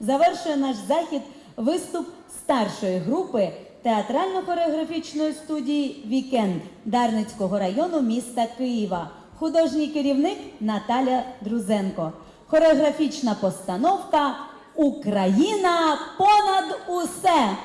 Завершує наш захід виступ старшої групи театрально-хореографічної студії Вікенд Дарницького району міста Києва. Художній керівник Наталя Друзенко. Хореографічна постановка Україна понад усе.